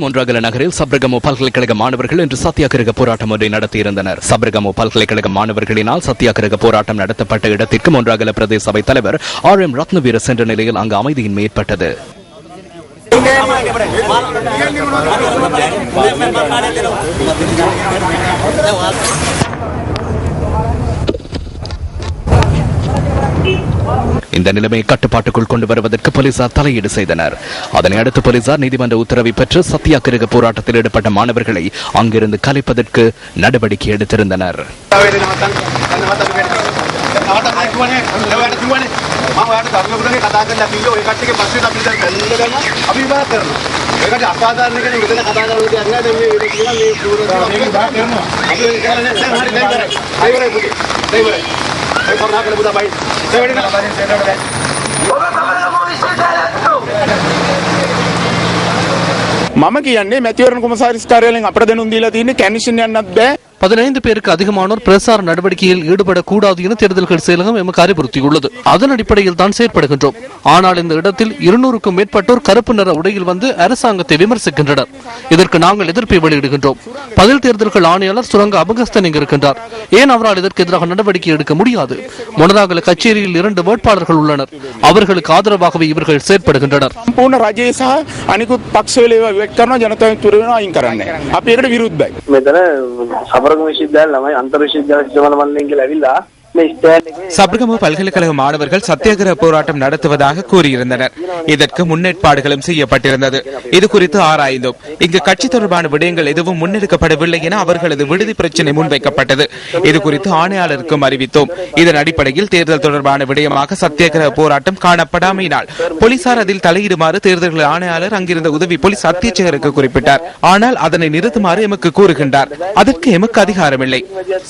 ஒன்றாகல நகரில் சப்ரகமோ பல்கலைக்கழக மாணவர்கள் இன்று சத்தியாகிரக போராட்டம் ஒன்றை நடத்தியிருந்தனர். சப்ரகமோ பல்கலைக்கழக மாணவர்களினால் சத்தியாகிரக போராட்டம் நடத்தப்பட்ட இடத்திற்கு மொன்றாகல பிரதேச சபை தலைவர் ஆர் எம் ரத்னவீர சென்ற நிலையில் அங்கு அமைதியின்மை ஏற்பட்டது இந்த நிலைமையை கட்டுப்பாட்டுக்குள் கொண்டு வருவதற்கு போலீசார் தலையீடு செய்தனர் அதனை அடுத்து போலீசார் நீதிமன்ற உத்தரவை பெற்று சத்தியாகிரக போராட்டத்தில் ஈடுபட்ட மாணவர்களை அங்கிருந்து கலைப்பதற்கு நடவடிக்கை எடுத்திருந்தனர் වෙන කරුණාකර පුතා බයි. මේ වැඩි නෑ. ඔබ සමරන විශ්වවිද්‍යාලයට මම කියන්නේ මැතිවරණ කොමසාරිස් කාර්යාලයෙන් අපට දෙනුම් දීලා තියෙන්නේ කැමිෂන් යන්නත් බෑ பதினைந்து பேருக்கு அதிகமானோர் பிரசார நடவடிக்கையில் ஈடுபடக்கூடாது என தேர்தல்கள் செயலகம் எமக்கு அறிவுறுத்தியுள்ளது. அதன் அடிப்படையில் தான் செயற்படுகின்றோம். ஆனால் இந்த இடத்தில் இருநூறுக்கும் மேற்பட்டோர் கருப்பு நிற உடையில் வந்து அரசாங்கத்தை விமர்சிக்கின்றனர். இதற்கு நாங்கள் எதிர்ப்பை வெளியிடுகின்றோம். பதில் தேர்தல்கள் ஆணையாளர் சுரங்க அபகஸ்தன் இருக்கின்றார் ஏன் அவரால் இதற்கு எதிராக நடவடிக்கை எடுக்க முடியாது? முன்னதாக கச்சேரியில் இரண்டு வேட்பாளர்கள் உள்ளனர். அவர்களுக்கு ஆதரவாகவே இவர்கள் செயற்படுகின்றனர். அனிக்கு பக்ஷ ආගම විශ්වවිද්‍යාල ළමයි අන්තර් විශ්වවිද්‍යාල සිතමල මල්ලෙන් කියලා ඇවිල්ලා சப்ரகம பல்கலைக்கழக மாணவர்கள் சத்தியாகிரக போராட்டம் நடத்துவதாக கூறியிருந்தனர். இதற்கு முன்னேற்பாடுகளும் செய்யப்பட்டிருந்தது. இது குறித்து ஆராய்ந்தோம். இங்கு கட்சி தொடர்பான விடயங்கள் எதுவும் முன்னெடுக்கப்படவில்லை என அவர்களது விடுதி பிரச்சினை முன்வைக்கப்பட்டது. இது குறித்து ஆணையாளருக்கும் அறிவித்தோம். இதன் அடிப்படையில் தேர்தல் தொடர்பான விடயமாக சத்தியாகிரக போராட்டம் காணப்படாமையினால் போலீசார் அதில் தலையிடுமாறு தேர்தல் ஆணையாளர் அங்கிருந்த உதவி போலீஸ் அத்தியட்சகருக்கு குறிப்பிட்டார். ஆனால் அதனை நிறுத்துமாறு எமக்கு கூறுகின்றார். அதற்கு எமக்கு அதிகாரமில்லை.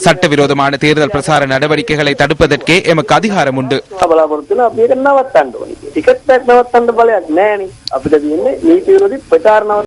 சட்டவிரோதமான தேர்தல் பிரசார நடவடிக்கை நடவடிக்கைகளை தடுப்பதற்கே எமக்கு அதிகாரம் உண்டு බලාපොරොත්තු වෙන අපි ඒක නවත්තන්න ඕනේ. ටිකට් එකක් නවත්තන්න බලයක් නැහැ නේ. අපිට තියෙන්නේ නීති විරෝධී ප්‍රචාරණ